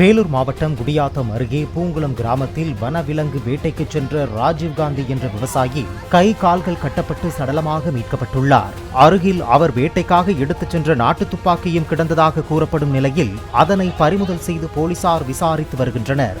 Vellore மாவட்டம் குடியாத்தம் அருகே பூங்குளம் கிராமத்தில் வனவிலங்கு வேட்டைக்கு சென்ற ராஜீவ்காந்தி என்ற விவசாயி கை கால்கள் கட்டப்பட்டு சடலமாக மீட்கப்பட்டுள்ளார். அருகில் அவர் வேட்டைக்காக எடுத்துச் சென்ற நாட்டு துப்பாக்கியும் கிடந்ததாக கூறப்படும் நிலையில் அதனை பறிமுதல் செய்து போலீசார் விசாரித்து வருகின்றனர்.